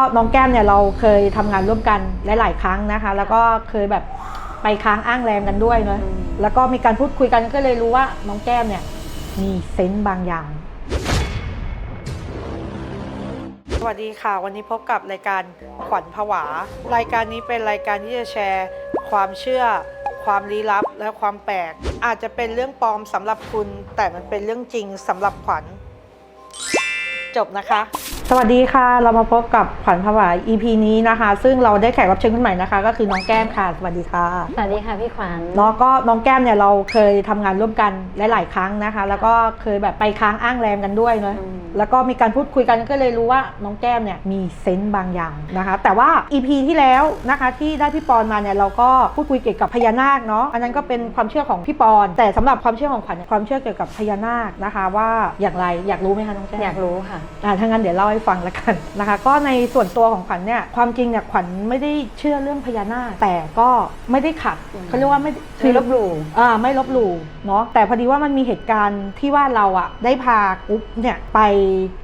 ก็น้องแก้มเนี่ยเราเคยทำงานร่วมกันหลาย ๆ ครั้งนะคะ แล้วก็เคยแบบไปค้างอ้างแรมกันด้วยเนอะอืมแล้วก็มีการพูดคุยกันก็เลยรู้ว่าน้องแก้มเนี่ยมีเซนต์บางอย่าง สวัสดีค่ะ วันนี้พบกับรายการขวัญผวา รายการนี้เป็นรายการที่จะแชร์ ความเชื่อ ความลี้ลับและความแปลก อาจจะเป็นเรื่องปลอมสำหรับคุณ แต่มันเป็นเรื่องจริงสำหรับขวัญจบนะคะ สวัสดีค่ะ เรามาพบกับขวัญผวา EP นี้นะคะ ซึ่งเราได้แขกรับเชิญคนใหม่นะคะ ก็คือน้องแก้มค่ะ สวัสดีค่ะสวัสดีค่ะพี่ขวัญเนาะก็น้องแก้มเนี่ยเราเคยทำงานร่วมกันหลายๆครั้งนะคะ แล้วก็เคยแบบไปค้างอ้างแรมกันด้วยเนอะอืมแล้วก็มีการพูดคุยกันก็เลยรู้ว่าน้องแก้มเนี่ยมีเซนต์บางอย่างนะคะ แต่ว่า EP ที่แล้วนะคะที่ได้พี่ปอนมาเนี่ยเราก็พูดคุยเกี่ยวกับพญานาคเนาะอันนั้นก็เป็นความเชื่อของพี่ปอน แต่สำหรับความเชื่อของขวัญเนี่ยความเชื่อเกี่ยวกับพญานาคนะคะ ว่าอย่างไรอยากรู้ไหมคะน้องแก้มอยากรู้ค่ะอ่าถ้างั้นเดี๋ยวเล่าให้ฟังแล้วกันนะคะ ก็ในส่วนตัวของขวัญเนี่ยความจริงเนี่ยขวัญไม่ได้เชื่อเรื่องพญานาคแต่ก็ไม่ได้ขัดอืมเขาเรียกว่าไม่คือลบหลู่อ่าไม่ลบหลู่เนาะแต่พอดีว่ามันมีเหตุการณ์ที่ว่าเราอะได้พากรุ๊ปเนี่ยไป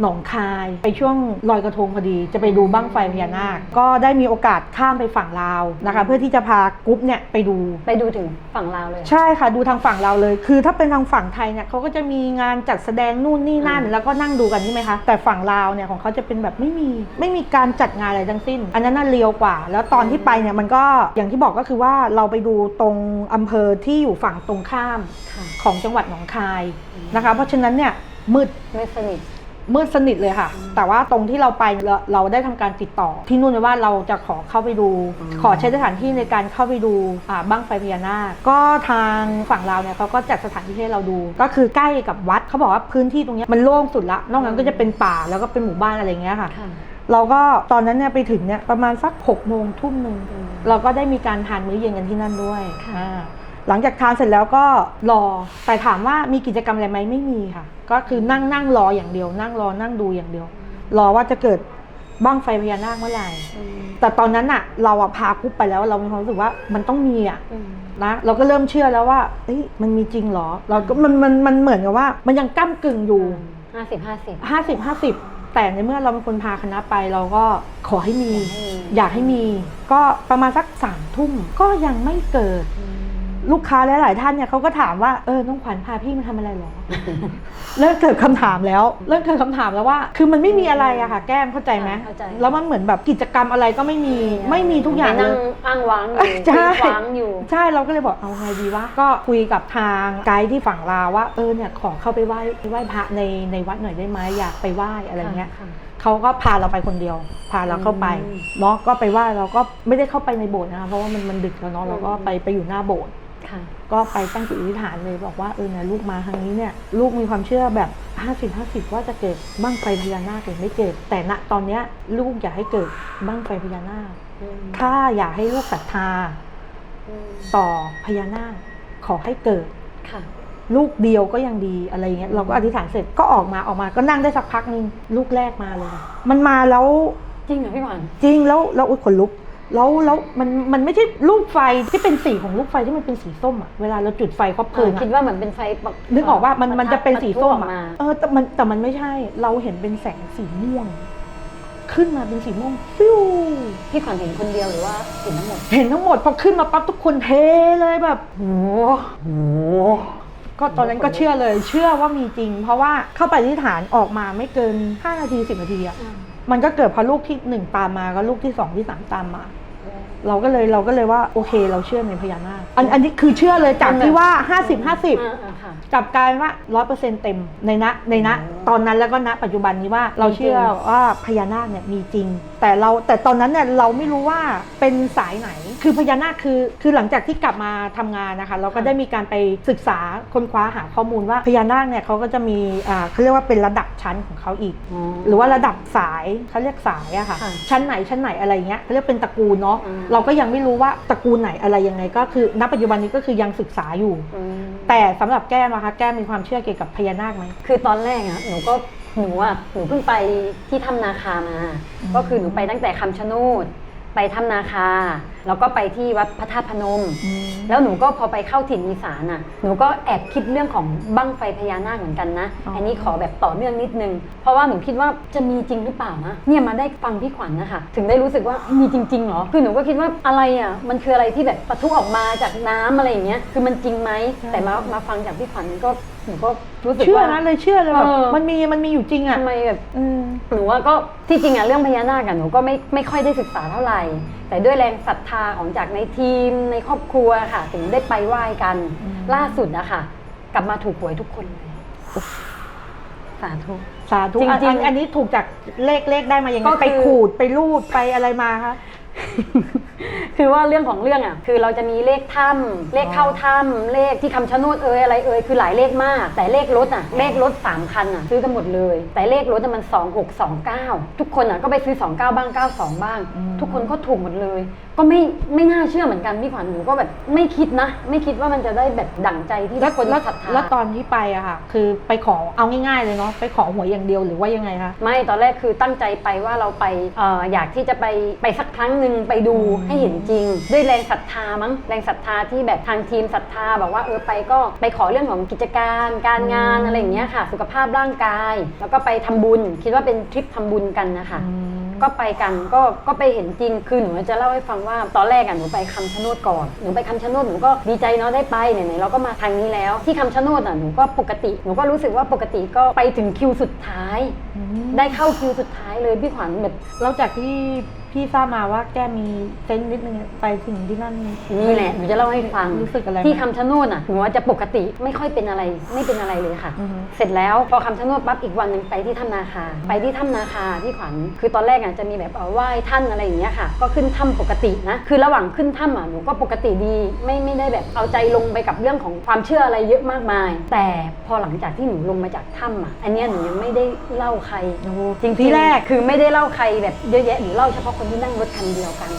หนองคายไปช่วงลอยกระทงพอดี จะไปดูบั้งไฟพญานาค ก็ได้มีโอกาสข้ามไปฝั่งลาวนะคะ เพื่อที่จะพากรุ๊ปเนี่ยไปดูไปดูถึงฝั่งลาวเลย ใช่ค่ะดูทางฝั่งเราเลย คือถ้าเป็นทางฝั่งไทยเนี่ยเขาก็จะมีงานจัดแสดงนู่นนี่นั่นอืมแล้วก็นั่งดูกันใช่ไหมคะแต่ฝั่งลาวเนี่ยของเขาจะเป็นแบบไม่มีไม่มีการจัดงานอะไรทั้งสิ้น อันนั้นน่าเลียวกว่า แล้วตอนที่ไปเนี่ยมันก็อย่างที่บอกก็คือว่าเราไปดูตรงอำเภอที่อยู่ฝั่งตรงข้ามของจังหวัดหนองคายนะคะ เพราะฉะนั้นเนี่ยมืดไม่สนิท มืดสนิทเลยค่ะอืมแต่ว่าตรงที่เราไปเราเราได้ทำการติดต่อ ที่นู่นไว้ว่าเราจะขอเข้าไปดูอืมขอใช้สถานที่ในการเข้าไปดูอ่าบ้างไฟพญานาคก็ทางฝั่งเราเนี่ยเขาก็จัดสถานที่ให้เราดู ก็คือใกล้กับวัดเขาบอกว่าพื้นที่ตรงเนี้ยมันโล่งสุดละ นอกนั้นก็จะเป็นป่าแล้วก็เป็นหมู่บ้านอะไรอย่างเงี้ยค่ะ ค่ะ เราก็ตอนนั้นเนี่ยไปถึงเนี่ยประมาณสัก6กโมงทุ่มหนึ่งอืมเราก็ได้มีการทานมื้อเย็นกันที่นั่นด้วยค่ะ อ่า หลังจากทานเสร็จแล้วก็รอ แต่ถามว่ามีกิจกรรมอะไรไหมไม่มีค่ะ ก็คือนั่งนั่งรออย่างเดียว นั่งรอนั่งดูอย่างเดียว รอว่าจะเกิดบ้างไฟพญานาคเมื่อไหร่อืมแต่ตอนนั้นอะเราอะพากรุ๊ปไปแล้วเรามีความรู้สึกว่ามันต้องมีอะอืมนะเราก็เริ่มเชื่อแล้วว่าเอ้ยมันมีจริงเหรอ เราก็มันมันมันเหมือนกับว่า มันยังก้ากึ่งอยู่ห้าสิบห้าสิบห้าสิบห้าสิบแต่ในเมื่อเราเป็นคนพาคณะไปเราก็ขอให้มี อยากให้มีอยากให้มีก็ประมาณสักสามทุ่มก็ยังไม่เกิด ลูกค้าหลายๆท่านเนี่ยเขาก็ถามว่าเออน้องขวัญพาพี่มาทำอะไรเหรอ เริ่มเกิดคำถามแล้ว เริ่มเกิดคำถามแล้วว่า คือมันไม่มีอะไรอะค่ะแก้มเข้าใจไหมเข้าใจแล้วมันเหมือนแบบกิจกรรมอะไรก็ไม่มีไม่มีทุกอย่างไปเลนั่ยงอ้างว้างอยู่ใช่ว้างอยู่ ใช่เราก็เลยบอกเอาไงดีวะก็คุยกับทางไกด์ที่ฝั่งลาวว่าเออเนี่ยขอเข้าไปไหว้ไปไหว้พระในในวัดหน่อยได้ไหมอยากไปไหว้อะไรเงี้ยค่ะเขาก็พาเราไปคนเดียว พาเราเข้าไปอืมเนาะก็ไปไหว้เราก็ไม่ได้เข้าไปในโบสถ์นะคะเพราะว่ามันมันดึกแล้วเนาะเราก็อืมไปไปอยู่หน้าโบสถ์ค่ะ ก็ไปตั้งจิตอธิษฐานเลยบอกว่าเออเนี่ยลูกมาครั้งนี้เนี่ยลูกมีความเชื่อแบบ50 50 ว่าจะเกิดบ้างไฟพญานาคหรือไม่เกิด แต่ณตอนเนี้ยลูกอยากให้เกิดบ้างไฟพญานาคอืมถ้าอยากให้ลูกศรัทธาอืมต่อพญานาคขอให้เกิดค่ะลูกเดียวก็ยังดีอะไรเงี้ยเราก็อธิษฐานเสร็จก็ออกมาออกมาก็นั่งได้สักพักหนึงลูกแรกมาเลย มันมาแล้วจริงเหรอพี่ขวัญจริงแล้วแล้วอุ๊ยขนลุก แล้วแล้วมันมันไม่ใช่ลูกไฟที่เป็นสีของลูกไฟที่มันเป็นสีส้มอะเวลาเราจุดไฟครอบเพลิงคิดอะว่าเหมือนเป็นไฟปะนึกออกว่ามันปะมันจะเป็นสีส้มปอะทั่วกมาเออแต่มันแต่มันไม่ใช่เราเห็นเป็นแสงสีม่วง ขึ้นมาเป็นสีม่วงฟิวพี่ขวัญเห็นคนเดียวหรือว่าเห็นทั้งหมด เห็นทั้งหมดพอขึ้นมาปั๊บทุกคนเทเลยแบบโหโหก็ตอนนั้นก็เชื่อเลย เชื่อว่ามีจริง เพราะว่าเข้าไปที่ฐานออกมาไม่เกิน5นาที10นาทีอะมันก็เกิดพอลูกที่หนึ่งตามมาก็ลูกที่สองที่สามตามมา เราก็เลยเราก็เลยว่าโอเค เราเชื่อในพญานาคอันอันนี้คือเชื่อเลยจากที่ว่า 50อ่า50อ่าค่ะกลับกลายเป็นว่าร้อยเปอร์เซ็นต์เต็มในณในณอืมตอนนั้นแล้วก็ณปัจจุบันนี้ว่าเรามีจริงเชื่อว่าพญานาคเนี่ยมีจริง แต่เราแต่ตอนนั้นเนี่ยเราไม่รู้ว่าเป็นสายไหน คือพญานาคคือคือหลังจากที่กลับมาทำงานนะคะ เราก็ได้มีการไปศึกษาค้นคว้าหาข้อมูลว่าพญานาคเนี่ยเขาก็จะมีอ่าเขาเรียกว่าเป็นระดับชั้นของเขาอีก หรือว่าระดับสายเขาเรียกสายอะค่ะค่ะชั้นไหนชั้นไหนอะไรเงี้ยเขาเรียกเป็นตระกูลเนาะอืมเราก็ยังไม่รู้ว่าตระกูลไหนอะไรยังไง ก็คือณปัจจุบันนี้ก็คือยังศึกษาอยู่ อืมแต่สำหรับแก้มนะคะแก้มมีความเชื่อเกี่ยวกับพญานาคไหม คือตอนแรกอะหนูก็หนูอะหนูเพิ่งไปที่ถ้ำนาคามาอืมก็คือหนูไปตั้งแต่คำชะโนด ไปถ้ำนาคา แล้วก็ไปที่วัดพระธาตุพนม แล้วแล้วหนูก็พอไปเข้าถิ่นอีสานอะ หนูก็แอบคิดเรื่องของบั้งไฟพญานาคเหมือนกันนะอ๋ออัอันนี้ขอแบบต่อเนื่องนิดนึง เพราะว่าหนูคิดว่าจะมีจริงหรือเปล่านะ เนี่ยมาได้ฟังพี่ขวัญนะคะถึงได้รู้สึกว่ามีจริงๆเหรอ คือหนูก็คิดว่าอะไรอะ มันคืออะไรที่แบบปะทุออกมาจากน้ำอะไรอย่างเงี้ย คือมันจริงไหม แต่มามาฟังจากพี่ขวัญก็ห นูก็รู้สึกเชื่อว่า นะเลยเชื่อเลยแบบเออ มันมีมันมีอยู่จริงอะทำไมแบบ อืม หนูว่าก็ที่จริงอะเรื่องพญานาคอะหนูก็ไม่ไม่ค่อยได้ศึกษาเท่าไหร่ แต่ด้วยแรงศรัทธาของจากในทีมในครอบครัวค่ะ ถึงได้ไปไหว้กัน อืม ล่าสุดอะค่ะ กลับมาถูกหวยทุกคนเลยสาธุ สาธุจริงๆอันอันอันนี้ถูกจากเลขเลขได้มายังไงก็คือ ไปขูดไปรูดไปอะไรมาคะคือว่าเรื่องของเรื่องอะคือเราจะมีเลขถ้ำเลขเข้าถ้ำเลขที่คำชะโนดเอ่ยอะไรเอ่ยคือหลายเลขมาก แต่เลขรถอะเลขรถสามคันอะซื้อกันหมดเลย แต่เลขรถอะมัน 2 6 2 9 ทุกคนอะก็ไปซื้อ 29 บ้าง 92 บ้างอืมทุกคนก็ถูกหมดเลย ก็ไม่ไม่น่าเชื่อเหมือนกันพี่ขวัญหนูก็แบบไม่คิดนะ ไม่คิดว่ามันจะได้แบบดั่งใจที่ทุแล้วกคนแล้วศรัทธาแล้วตอนที่ไปอะค่ะ คือไปขอเอาง่ายๆเลยเนาะไปขอหวยอย่างเดียวหรือว่ายังไงคะไม่ตอนแรกคือตั้งใจไปว่าเราไปเอออยากที่จะไปไปสักครั้งหนึ่งไปดูอืมให้เห็นจริงด้วยแรงศรัทธามั้งแรงศรัทธาที่แบบทางทีมศรัทธาบอกว่าเออไปก็ไปขอเรื่องของกิจการการงานอะไรอย่างเงี้ยค่ะ สุขภาพร่างกาย แล้วก็ไปทำบุญ คิดว่าเป็นทริปทำบุญกันนะคะอืมก็ไปกันก็ก็ไปเห็นจริงคือหนูจะเล่าให้ฟังว่าตอนแรกอะหนูไปคำชะโนดก่อนหนูไปคำชะโนดหนูก็ดีใจเนาะได้ไปไหนๆเราก็มาทางนี้แล้ว ที่คำชะโนดอะหนูก็ปกติหนูก็รู้สึกว่าปกติก็ไปถึงคิวสุดท้ายอืมได้เข้าคิวสุดท้าย เลยพี่ขวัญแบบแล้วจากที่พี่ทราบมาว่าแกมีเซนส์นิดนึงไปถึงที่นั่นนี่แหละหนูจะเล่าให้ฟังรู้สึกอะไรไหมที่คำชะโนดอะหนูว่าจะปกติไม่ค่อยเป็นอะไรไม่เป็นอะไรเลยค่ะอือฮึเสร็จแล้วพอคำชะโนดปั๊บอีกวันหนึ่งไปที่ถ้ำนาคา ไปที่ถ้ำนาคาพี่ขวัญคือตอนแรกอะจะมีแบบเอาไหว้ท่านอะไรอย่างเงี้ยค่ะ ก็ขึ้นถ้ำปกตินะคือระหว่างขึ้นถ้ำอะหนูก็ปกติดีไม่ไม่ได้แบบเอาใจลงไปกับเรื่องของความเชื่ออะไรเยอะมากมาย แต่พอหลังจากที่หนูลงมาจากถ้ำอะอันเนี้ยหนูยังไม่ได้เล่าใครโอ้โหจริงๆที่แรกคือไม่ได้เล่าใครแบบเยอะแยะหนูเล่าเฉพาะคนที่นั่งรถคันเดียวกัน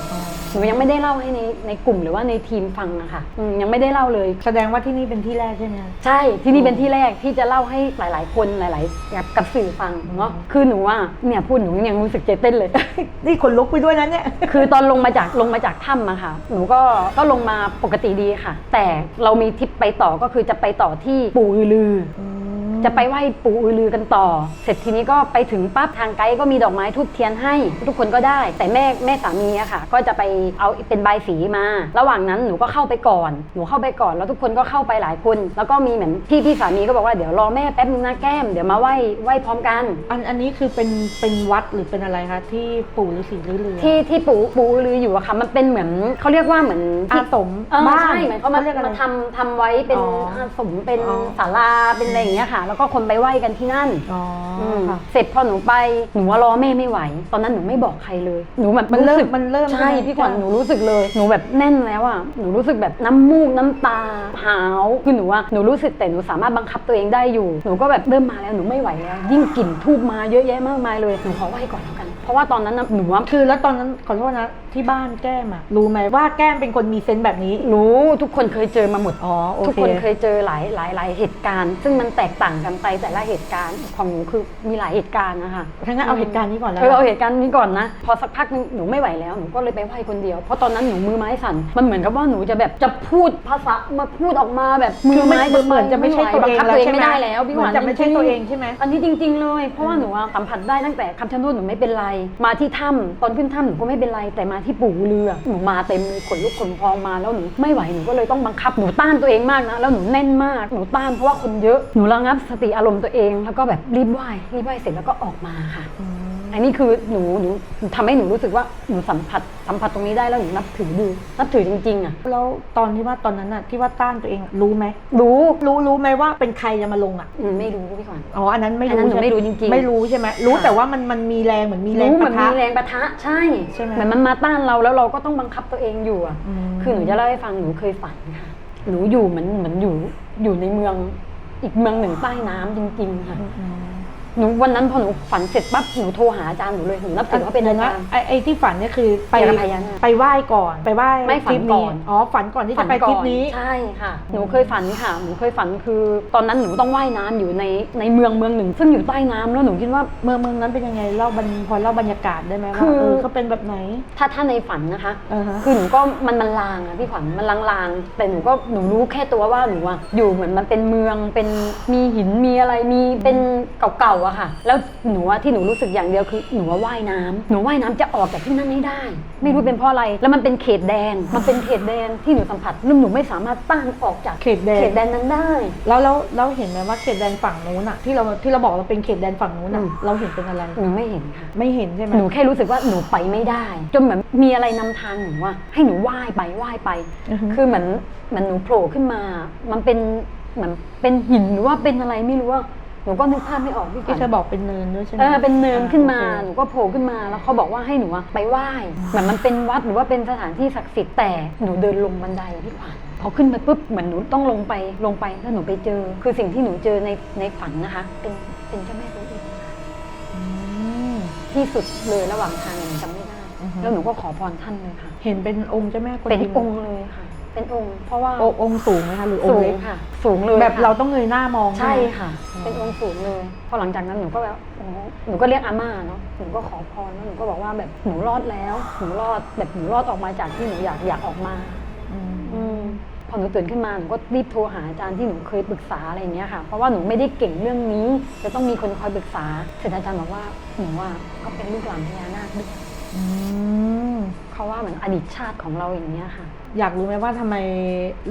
หนูยังไม่ได้เล่าให้ในในกลุ่มหรือว่าในทีมฟังอะค่ะอืมยังไม่ได้เล่าเลย แสดงว่าที่นี่เป็นที่แรกใช่ไหมคะ ใช่ที่นี่เป็นที่แรกที่จะเล่าให้หลาย ๆ คนหลายๆกับกับสื่อฟังเนาะคือหนูว่าเนี่ยพูดหนูยังรู้สึกใจเต้นเลย นี่ขนลุกไปด้วยนะเนี่ย คือตอนลงมาจากลงมาจากถ้ำอะค่ะ หนูก็ก็ลงมาปกติดีค่ะ แต่เรามีทริปไปต่อก็คือจะไปต่อที่ปู่อือลือ จะไปไหว้ปู่อือลือกันต่อ เสร็จทีนี้ก็ไปถึงปั๊บทางไกด์ก็มีดอกไม้ทูบเทียนให้ ทุกคนก็ได้ แต่แม่แม่สามีอะค่ะ ก็จะไปเอาเป็นใบายสีมา ระหว่างนั้นหนูก็เข้าไปก่อน หนูเข้าไปก่อนแล้วทุกคนก็เข้าไปหลายคน แล้วก็มีเหมือนพี่พี่สามีก็บอกว่าเดี๋ยวรอแม่แป๊บนึงนะแก้มเดี๋ยวมาไหว้ไหว้พร้อมกัน อันอันนี้คือเป็นเป็นวัดหรือเป็นอะไรคะที่ปู่ฤาษีฤาเรือที่ที่ปู่ปู่อือลืออยู่อะค่ะมันเป็นเหมือนเขาเรียกว่าเหมือนอาที่สมเออบ้านใช่เหมือนเขามาเรียกอะไร มาทำทำไว้เป็นอ๋ออาสมเป็นอ๋อ ศาลาเป็นอะไรอย่างเงี้ยค่ะแล้วก็คนไปไหว้กันที่นั่นอ๋อมค่ะ เสร็จพอหนูไปหนูว่ารอแม่ไม่ไหว ตอนนั้นหนูไม่บอกใครเลย หนูแบบมันเริ่มสึกมันเริ่มใช่ใช่ไหมพี่ขวัญใช่หนูรู้สึกเลยหนูแบบแน่นแล้วอะหนูรู้สึกแบบน้ำมูกน้ำตาหาวคือหนูว่าหนูรู้สึกแต่หนูสามารถบังคับตัวเองได้อยู่ หนูก็แบบเริ่มมาแล้วหนูไม่ไหวแล้ว ยิ่งกลิ่นทูบมาเยอะแยะมากมายเลยหนูขอไหว้ก่อนแล้วกัน เพราะว่าตอนนั้นน่ะหนูว่าคือแล้วตอนนั้นขอโทษนะที่บ้านแก้มอะรู้ไหมว่าแก้มเป็นคนมีเซนส์แบบนี้ รู้ทุกคนเคยเจอมาหมด อ๋อโอเค ทุกคนเคยเจอหลายหลายหลายเหตุการณ์ ซึ่งมันแตกต่างกันไปแต่ละเหตุการณ์ของหนูคือมีหลายเหตุการณ์นะคะทั้างนั้นเอาเหตุการณ์นี้ก่อนแล้วเออเอาเหตุการณ์นี้ก่อนนะ พอสักพักหนึงหนูไม่ไหวแล้วหนูก็เลยไปไหว้คนเดียว เพราะตอนนั้นหนูมือไม้สั่น มันเหมือนกับว่าหนูจะแบบจะพูดภาษามาพูดออกมาแบบมืคืออมันไม้เหมือนจะไม่ใช่ตัวเองบังคับแล้วตัวเองใช่ไหมไม่ได้แล้วพี่หวานเหมือนจะไม่ใช่จริๆตัวเองใช่ไหมอันนี้จริง ๆเลยเพราะว่าหนูอะสัมผัสได้ตั้งแต่คำชะโนดหนูไม่เป็นไรมาที่ถ้ำตอนขึ้นถ้ำหนูก็ไม่เป็นไรแต่มาที่ปู่เรือหนูมาเต็มเลยขนลุกขนพองมาแล้วหนูไม่ไหวหนูก็เลยต้องบังคับหนูต้านตัวเองมากนะแล้วหนูแน่นมากหนูต้านเพราะว่าคนเยอะหนูระงับสติอารมณ์ตัวเอง แล้วก็แบบรีบไหว้รีบไหว้เสร็จแล้วก็ออกมาค่ะ อันนี้คือหนูหนูทำให้หนูรู้สึกว่าหนูสัมผัสสัมผัสตรงนี้ได้แล้วหนูนับถือดูนับถือจริงๆอะแล้วตอนที่ว่าตอนนั้นอะที่ว่าต้านตัวเองรู้ไหมรู้รู้รู้ไหมว่าเป็นใครจะมาลงอะอืมไม่รู้พี่ขวัญ อ๋ออันนั้นไม่อันนั้รู้นหนูใช่ไหมไม่รู้จริงๆ ไม่รู้ใช่ไหมรู้ค่ะแต่ว่ามันมันมีแรงเหมือนมีแรงรู้เหมืปะอนทะ มีแรงปะทะใช่ใช่ไหม เหมือนมันมาต้านเราแล้วเราก็ต้องบังคับตัวเองอยู่อะอืมคือหนูจะเล่าให้ฟังหนูเคยฝันค่ะหนูอยู่เหมือนเหมือนอยู่อยู่ในเมืองอีกเมืองหนึ่งใต้น้ำจริงๆค่ะ อืม หนูวันนั้นพอหนูฝันเสร็จปั๊บหนูโทรหาอาจารย์หนูเลยหนูนับถือว่าเป็นอาจารย์ไอ้ไอ้ที่ฝันเนี่ยคือไปเกี่ยวกับพญานาคไปไหว้ก่อนไปไหว้ไม่ฝันทริปก่อนอ๋อฝันก่อนที่จะไปทริปนี้ ใช่ค่ะ หนูเคยฝันค่ะ หนูเคยฝันคือตอนนั้นหนูต้องว่ายน้ำอยู่ในในเมืองเมืองหนึ่ง ซึ่งอยู่ใต้น้ำแล้วหนูคิดว่า เมืองเมืองนั้นเป็นยังไงเล่าบรรพอเล่าบรรยากาศได้ไหมคืว่าอ เออเขาเป็นแบบไหนถ้าถ้าในฝันนะคะ อ่าฮะ คือหนูก็มันมันลางอะพี่ขวัญมันลางลางๆแต่หนูก็หนูรู้แค่ตัวว่าหนูอะอยู่เหมือนมันเป็นเมืองเป็นมีหินมีอะไรมีเป็นเก่าๆอะค่ะ แล้วหนูอะที่หนูรู้สึกอย่างเดียวคือหนูว่าว่ายน้ำหนูว่ายน้ำจะออกจากที่นั่นให้ได้ ไม่รู้เป็นเพราะอะไร แล้วมันเป็นเขตแดนมันเป็นเขตแดนที่หนูสัมผัสแล้วหนูไม่สามารถต้านออกจากเขตแดนเขตแดนนั้นได้ แล้วแล้วเราเห็นไหมว่าเขตแดนฝั่งนู้นอะที่เราที่เราบอกเราเป็นเขตแดนฝั่งนู้นอะอืม เราเห็นเป็นอะไร หนูไม่เห็นค่ะ ไม่เห็นใช่ไหมหนูแค่รู้สึกว่าหนูไปไม่ได้ จนเหมือนมีอะไรนำทางหนูว่าให้หนูว่ายไปว่ายไป อือฮึ คือเหมือนเหมือนหนูโผล่ขึ้นมา มันเป็นเหมือนเป็นหินหรือว่าเป็นอะไรไม่รู้ว่า หนูก็นึกภาพไม่ออกพี่ขวัที่ญเธอบอกเป็นเนินด้วยใช่ไหมเออเป็นเนินขึ้นมาอ่หโอนูเคก็โผล่ขึ้นมาแล้วเขาบอกว่าให้หนูอะไปไหว้เหมือนมันเป็นวัดหรือว่าเป็นสถานที่ศักดิ์สิทธิ์แต่หนูเดินลงบันไดพี่ขวัญพอขึ้นไปปุ๊บเหมือนหนูต้องลงไปลงไปแล้วหนูไปเจอ คือสิ่งที่หนูเจอในในฝันนะคะ เป็นเป็นเจ้าแม่ตัวเองอืม ที่สุดเลยระหว่างทางหนูจำไม่ได้อือฮึ แล้วหนูก็ขอพรท่านเลยค่ะ เห็นเป็นองค์เจ้าแม่กวนเป็นอิมองค์เลยค่ะ เป็นองค์เพราะว่าโอองค์สูงไหมคะหรือองสูค์งเล็กค่ะ สูงเลยแบบค่ะเราต้องเงยหน้ามองใช่ไหม ค่ะอืมเป็นองค์สูงเลย พอหลังจากนั้นหนูก็แบบโอ้โหหนูก็เรียกอาม่าเนาะหนูก็ขอพรแล้วหนูก็บอกว่าแบบหนูรอดแล้วหนูรอดแบบหนูรอดออกมาจากที่หนูอยากอยากออกมา อืมอืมพอหนูตื่นขึ้นมาหนูก็รีบโทรหาอาจารย์ที่หนูเคยปรึกษาอะไรอย่างเงี้ยค่ะ เพราะว่าหนูไม่ได้เก่งเรื่องนี้ จะต้องมีคนคอยปรึกษาเสร็จอาจารย์บอกว่าหนูว่าก็เป็นลูกหลานพญานาคด้วยอืมเขาว่าเหมือนอดีตชาติของเราอย่างเงี้ยค่ะ อยากรู้ไหมว่าทำไม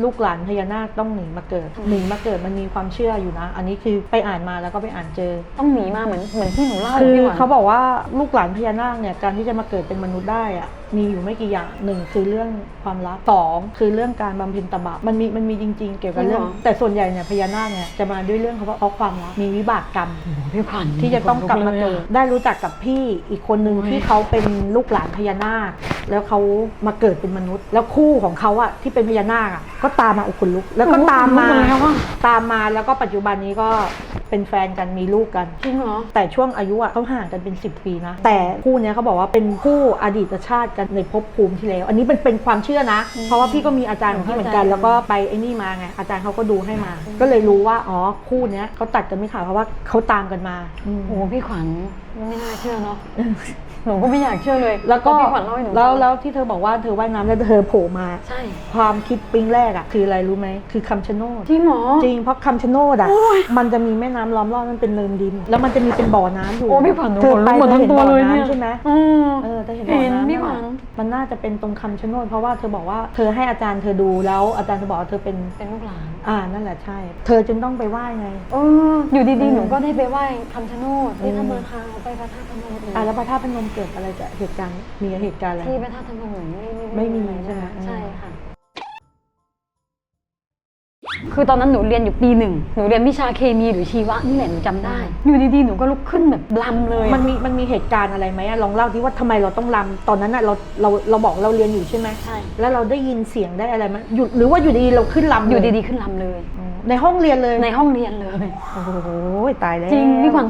ลูกหลานพญานาคต้องหนีมาเกิดทำไมหนีมาเกิดมันมีความเชื่ออยู่นะ อันนี้คือไปอ่านมาแล้วก็ไปอ่านเจอ ต้องหนีมาเหมือนเหมือนที่หนูเล่าคือพี่หวานเขาบอกว่าลูกหลานพญานาคเนี่ยการที่จะมาเกิดเป็นมนุษย์ได้อะมีอยู่ไม่กี่อย่างหนึ่งคือเรื่องความรักสองคือเรื่องการบำเพ็ญตบะมันมีมันมีจริง ๆ เกี่ยวกับเรื่อง แต่ส่วนใหญ่เนี่ยพญานาคเนี่ยจะมาด้วยเรื่องเขาว่าเพราะความรักมีวิบากกรรม พี่ขวัญที่จะต้องกลับมาเกิดได้รู้จักกับพี่อีกคนนึงโอ้ยที่เขาเป็นลูกหลานพญานาคแล้วเขามาเกิดเป็นมนุษย์ แล้วคู่ของเขาอะที่เป็นพญานาคอะก็ตามมาอุคุลุก แล้วก็ตามมาโอ้โหแล้วอะตามมาแล้วก็ปัจจุบันนี้ก็เป็นแฟนกันมีลูกกัน จริงเหรอ แต่ช่วงอายุอะเขาห่างกันเป็น 10 ปีนะ แต่คู่เนี้ยเขาบอกว่าเป็นคู่อดีตชาติกันในภพภูมิที่แล้ว อันนี้เป็นเป็นความเชื่อนะอืมเพราะว่าพี่ก็มีอาจารย์ของพี่เหมือนกันเข้าใจแล้วก็ไปไอ้นี่มาไง อาจารย์เขาก็ดูให้มา ก็เลยรู้ว่า อ๋อ คู่เนี้ยเขาตัดกันไม่ขาดเพราะว่าเขาตามกันมาอืมโอ้พี่ขวัญไม่น่าเชื่อเนาะ หนูก็ไม่อยากเชื่อเลยแล้วก็พอพี่ขวัญเล่าให้หนูแล้วฟังแล้วที่เธอบอกว่าเธอว่ายน้ำแล้วเธอโผล่มา ใช่ ความคิดปิ๊งแรกอะคืออะไรรู้ไหมคือคำชะโนด จริงเหรอ จริงเพราะคำชะโนดอะโอ้ยมันจะมีแม่น้ำล้อมรอบมันเป็นเนินดิน แล้วมันจะมีเป็นบ่อน้ำอยู่โอ้พี่ขวัญหนูเธอไปขนลุกหมดเธอทั้งเห็นตัวบ่อเลยเนี่ย น้ำใช่ไหมอืม เออเธอเห็นบ่อเห็นน้ำพี่ขวัญมันน่าจะเป็นตรงคำชะโนดเพราะว่าเธอบอกว่าเธอให้อาจารย์เธอดูแล้วอาจารย์เธอบอกว่าเธอเป็นเป็นลูกหลานอ่านั่นแหละใช่ เธอจึงต้องไปไหว้ไง เอออยู่ดีอืๆมหนูก็ได้ไปไหว้คำชะโนดที่อืมถ้ำนาคาไปพระธาตุพนมอ่าแล้วพระธาตุพนมเกิดอะไรจากเหตุการณ์มีเหตุการณ์อะไรที่พระธาตุพนมหนูไม่ไม่มีอะรใช่ไหมใช่ ค่ะคือตอนนั้นหนูเรียนอยู่ปีหนึ่งหนูเรียนวิชาเคมีหรือชีวะนี่แหละหนูจำได้ อยู่ดีๆหนูก็ลุกขึ้นแบบลำเลยอะมันมีมันมีเหตุการณ์อะไรไหมอะลองเล่าที่ว่าทำไมเราต้องรำตอนนั้นอะเราเราเราบอกเราเรียนอยู่ใช่ไหมใช่แล้วเราได้ยินเสียงได้อะไรไหมหยุดหรือว่าอยู่ดีๆเราขึ้นรำอยู่เลดีๆขึ้นลำเลยในห้องเรียนเลยในห้องเรียนเลย โอ้โหตายแล้ว จริงพี่ขวัญ